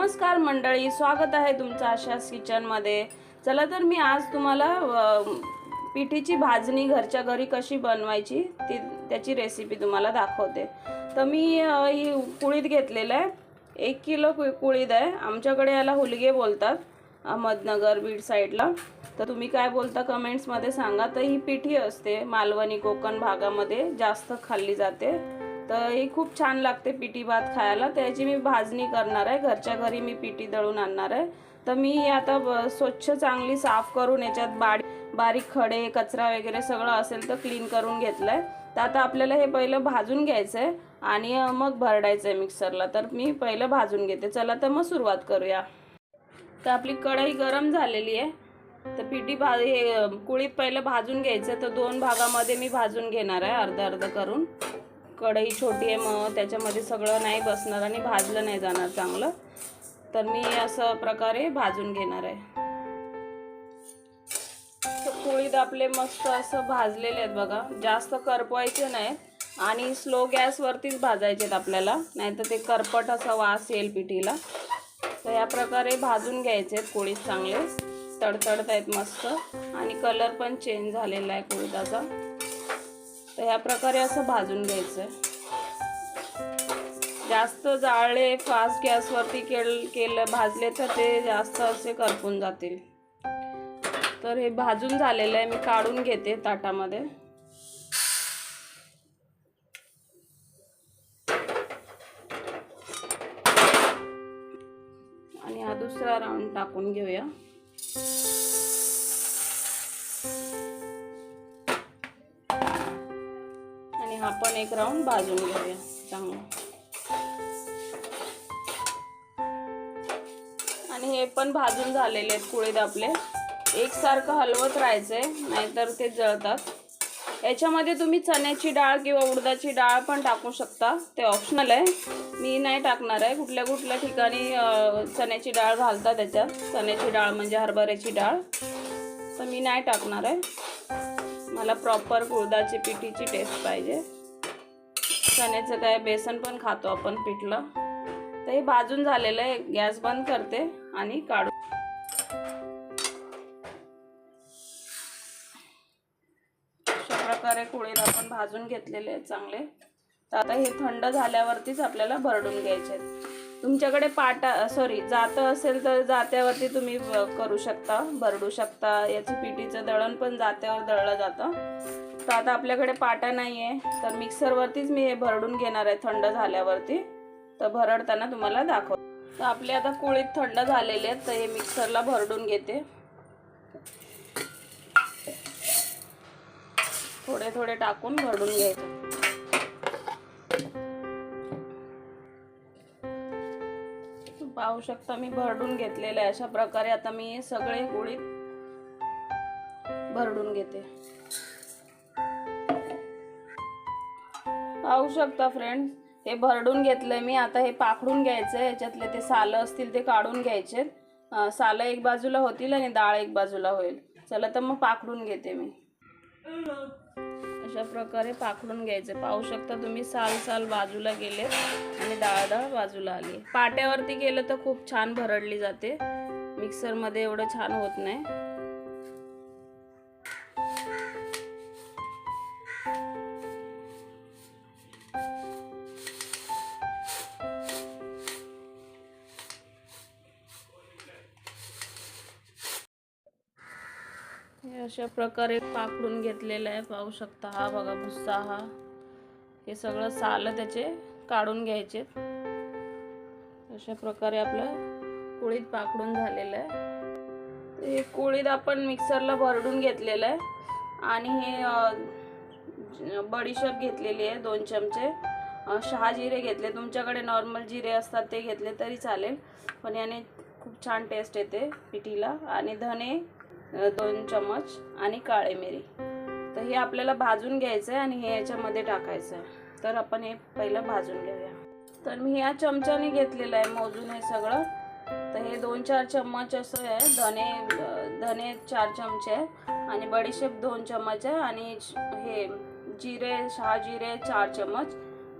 नमस्कार मंडळी स्वागत आहे तुमचं आशास किचनमध्ये. चला तर मी आज तुम्हाला पिठीची भाजणी घरच्या घरी कशी बनवायची ती त्याची रेसिपी तुम्हाला दाखवते. तर मी ही कुळीत घेतलेलं आहे. एक किलो कु आहे. आमच्याकडे याला हुलगे बोलतात अहमदनगर बीड साईडला. तर तुम्ही काय बोलता कमेंट्समध्ये सांगा. तर ही पिठी असते मालवणी कोकण भागामध्ये जास्त खाल्ली जाते. तर ही खूप छान लागते पिठी भात खायला. त्याची मी भाजणी करणार आहे. घरच्या घरी मी पिठी दळून आणणार आहे. तर मी आता स्वच्छ चांगली साफ करून याच्यात बाडी बारीक खडे कचरा वगैरे सगळं असेल तर क्लीन करून घेतलं आहे तर आता आपल्याला हे पहिलं भाजून घ्यायचं आहे आणि मग भरडायचं आहे मिक्सरला तर मी पहिलं भाजून घेते. चला तर मग सुरुवात करूया. तर आपली कढई गरम झालेली आहे. तर पिठी भा हे कुळीत पहिलं भाजून घ्यायचं. तर दोन भागामध्ये मी भाजून घेणार आहे. अर्ध अर्ध करून. कढई छोटी आहे मग त्याच्यामध्ये सगळं नाही बसणार आणि भाजलं नाही जाणार चांगलं. तर मी असं प्रकारे भाजून घेणार आहे. तर आपले मस्त असं भाजलेले आहेत बघा. जास्त करपवायचे नाहीत आणि स्लो गॅसवरतीच भाजायचे आहेत आपल्याला. नाहीतर ते करपट असा वास येईल पिठीला. तर या प्रकारे भाजून घ्यायचे आहेत पोळीत चांगले. तडतडत आहेत मस्त. आणि कलर पण चेंज झालेला आहे कुळीताचा तर ह्या प्रकारे असं भाजून घ्यायचं. जास्त जाळले फास्ट गॅसवरती केल केलं भाजले तर ते जास्त असे करपून जातील. तर हे भाजून झालेलं आहे मी काढून घेते ताटामध्ये. आणि हा दुसरा राऊंड टाकून घेऊया. आपण एक राऊंड भाजून घेऊया. चांगलं. आणि हे पण भाजून झालेले आहेत कुळीद आपले. एकसारखं हलवत राहायचंय नाहीतर ते जळतात. याच्यामध्ये तुम्ही चण्याची डाळ किंवा उडदाची डाळ पण टाकू शकता. ते ऑप्शनल आहे. मी नाही टाकणार आहे. कुठल्या कुठल्या ठिकाणी चण्याची डाळ घालतात त्याच्यात. चण्याची डाळ म्हणजे हरभऱ्याची डाळ. तर मी नाही टाकणार आहे. मला प्रॉपर उडदाची पिठीची टेस्ट पाहिजे. चण्याचं काय बेसन पण खातो आपण पिठलं. तर हे भाजून झालेलं आहे. गॅस बंद करते आणि काढू. अशा प्रकारे कुळीत आपण भाजून घेतलेले आहेत चांगले. तर आता हे थंड झाल्यावरतीच आपल्याला भरडून घ्यायचे आहेत. तुमच्याकडे पाटा सॉरी जातं असेल तर जात्यावरती तुम्ही करू शकता भरडू शकता. याचं पिठीचं दळण पण जात्यावर दळलं जातं. तर आता आपल्याकडे पाटा नाही आहे तर मिक्सरवरतीच मी हे भरडून घेणार आहे थंड झाल्यावरती. तर भरडताना तुम्हाला दाखव तर आपले आता कुळीत थंड झालेले आहेत तर हे मिक्सरला भरडून घेते. थोडे थोडे टाकून भरडून घ्यायचे. पाहू शकता मी भरडून घेतलेले आहे. अशा प्रकारे आता मी सगळे गुळीत भरडून घेते. पाहू शकता फ्रेंड्स हे भरडून घेतलंय मी. आता हे पाखडून घ्यायचं याच्यातले ते सालं असतील ते काढून घ्यायचे सालं एक बाजूला होतील आणि डाळ एक बाजूला होईल. चला तर मग पाखडून घेते मी. अशा प्रकारे पाखडून घ्यायचं. पाहू शकता तुम्ही साल साल बाजूला गेले आणि डाळ डाळ बाजूला आली. पाट्यावरती गेलं तर खूप छान भरडली जाते. मिक्सरमध्ये एवढं छान होत नाही. हे अशा प्रकारे पाकडून घेतलेलं आहे. पाहू शकता हा बघा भुस्सा हा. हे सगळं साल त्याचे काढून घ्यायचे. अशा प्रकारे आपलं कुळीत पाकडून झालेलं आहे. हे कुळीत आपण मिक्सरला भरडून घेतलेलं आहे. आणि हे बडीशेप घेतलेली आहे दोन चमचे. शहा जिरे घेतले. तुमच्याकडे नॉर्मल जिरे असतात ते घेतले तरी चालेल. पण याने खूप छान टेस्ट येते पिठीला. आणि धने दोन चमच आणि काळे मिरी. तर हे आपल्याला भाजून घ्यायचं आहे आणि हे याच्यामध्ये टाकायचं आहे तर आपण हे पहिलं भाजून घेऊया. तर मी ह्या चमच्याने घेतलेलं आहे मोजून हे सगळं. तर हे दोन चार चम्मच असं आहे. धने धने चार चमचे आहे आणि बडीशेप दोन चम्मच आहे आणि हे जिरे शहा जिरे चार चमच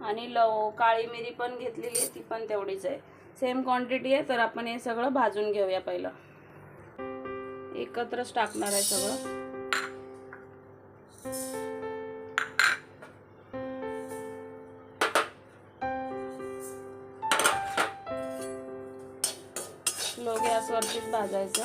आणि लव काळी मिरी पण घेतलेली आहे ती पण तेवढीच आहे. सेम क्वांटिटी आहे तर आपण हे सगळं भाजून घेऊया पहिलं. एकत्रच टाकणार आहे सगळं. लो गॅसवरतीच भाजायचं.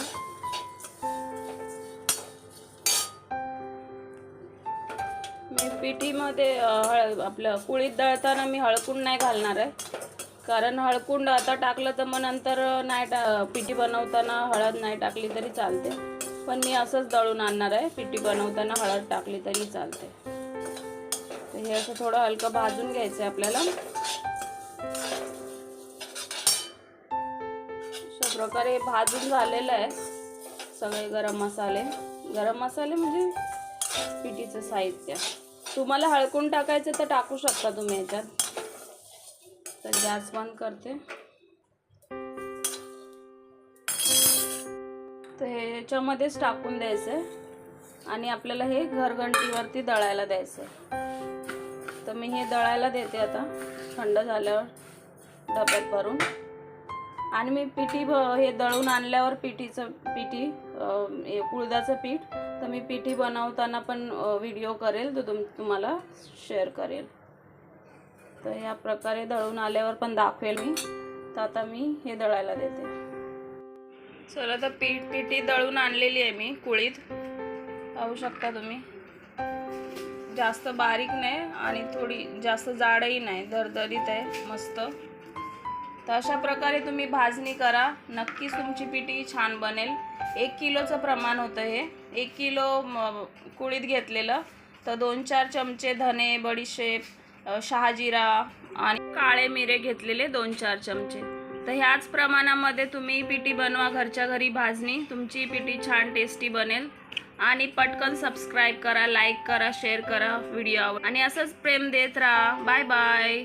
मी पिठीमध्ये हळद हळ आपलं कुळीत दळताना मी हळकून नाही घालणार आहे. कारण हळकुंड आता टाकलं तर मग नंतर नाही टा पिठी बनवताना हळद नाही टाकली तरी चालते. पण मी असंच दळून आणणार आहे. पिठी बनवताना हळद टाकली तरी चालते. तर हे असं थोडं हलकं भाजून घ्यायचं आहे आपल्याला. अशा प्रकारे भाजून झालेलं आहे. सगळे गरम मसाले. गरम मसाले म्हणजे पिठीचं साहित्य. तुम्हाला हळकून टाकायचं तर टाकू शकता तुम्ही याच्यात. तर गॅस बंद करते. तर ह्याच्यामध्येच टाकून द्यायचं आहे आणि आपल्याला हे घरघंटीवरती दळायला द्यायचं आहे तर मी हे दळायला देते आता. थंड झाल्यावर डब्यात भरून. आणि मी पिठी हे दळून आणल्यावर पिठीचं पिठी कुळदाचं पीठ तर मी पिठी बनवताना पण व्हिडिओ करेल. तो तुम तुम्हाला शेअर करेल. तर या प्रकारे दळून आल्यावर पण दाखवेल मी. तर आता मी हे दळायला देते. चला तर पीठ पिठी दळून आणलेली आहे मी कुळीत. पाहू शकता तुम्ही. जास्त बारीक नाही आणि थोडी जास्त जाडही नाही दरदरीत आहे मस्त. तर अशा प्रकारे तुम्ही भाजणी करा. नक्कीच तुमची पिठी छान बनेल. एक किलोचं प्रमाण होतं हे. एक किलो कुळीत घेतलेलं. तर दोन चार चमचे धने बडीशेप शहाजिरा आणि काळे मिरे घेतलेले दोन चार चमचे. तर ह्याच प्रमाणामध्ये तुम्ही पिठी बनवा घरच्या घरी भाजणी. तुमची पिठी छान टेस्टी बनेल. आणि पटकन सबस्क्राईब करा लाईक करा शेअर करा व्हिडिओ आणि असंच प्रेम देत राहा. Bye bye